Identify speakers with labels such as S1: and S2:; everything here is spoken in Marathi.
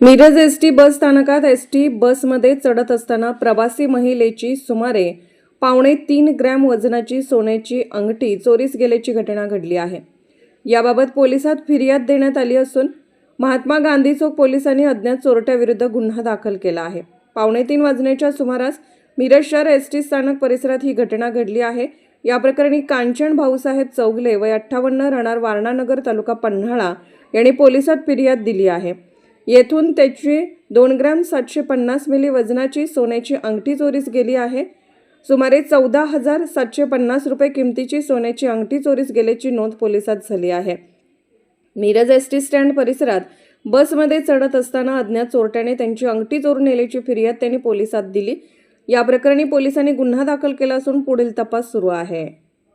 S1: मिरज एस टी बस स्थानकात एस टी बसमध्ये चढत असताना प्रवासी महिलेची सुमारे पावणे तीन ग्रॅम वजनाची सोन्याची अंगठी चोरीस गेल्याची घटना घडली आहे. याबाबत पोलिसात फिर्याद देण्यात आली असून महात्मा गांधी चौक पोलिसांनी अज्ञात चोरट्याविरुद्ध गुन्हा दाखल केला आहे. पावणे तीन वाजण्याच्या सुमारास मिरज शहर एस टी स्थानक परिसरात ही घटना घडली आहे. या प्रकरणी कांचन भाऊसाहेब चौगले वय अठ्ठावन्न राहणार वारणानगर तालुका पन्हाळा यांनी पोलिसात फिर्याद दिली आहे. येथून त्याची दोन ग्रॅम सातशे पन्नास मिली वजनाची सोन्याची अंगठी चोरीस गेली आहे. सुमारे चौदा हजार सातशे पन्नास रुपये किमतीची सोन्याची अंगठी चोरीस गेल्याची नोंद पोलिसात झाली आहे. मिरज एस टी स्टँड परिसरात बसमध्ये चढत असताना अज्ञात चोरट्याने त्यांची अंगठी चोरून नेल्याची फिर्याद त्यांनी पोलिसात दिली. या प्रकरणी पोलिसांनी गुन्हा दाखल केला असून पुढील तपास सुरू आहे.